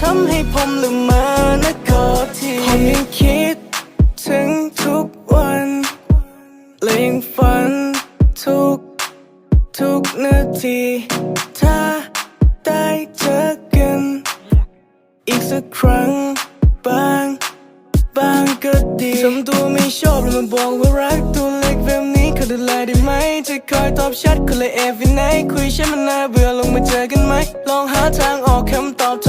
ทำให้ผมลืมมานะขอทีผมยังคิดถึงทุกวันและยังฝันทุก ทุกนาที ถ้าได้เจอกัน อีกสักครั้งบางบางก็ดีทำตัวไม่ชอบแล้วมาบอกว่ารักตัวเล็กแบบนี้เขาดูแลได้ไหมจะคอยตอบชัดคนละเอฟวีไนคุยใช่มันน่าเบื่อลงมาเจอกันไหม ลองหาทางออกคำตอบใจ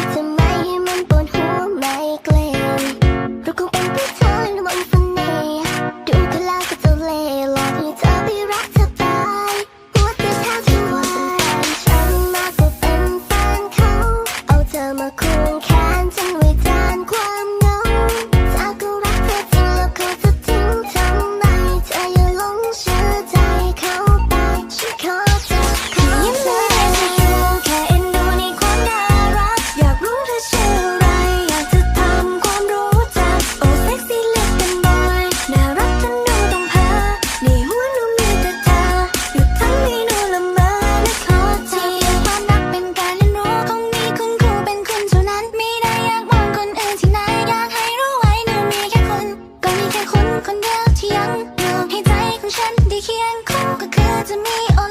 เคียงคู่ก็คือจะมีโอ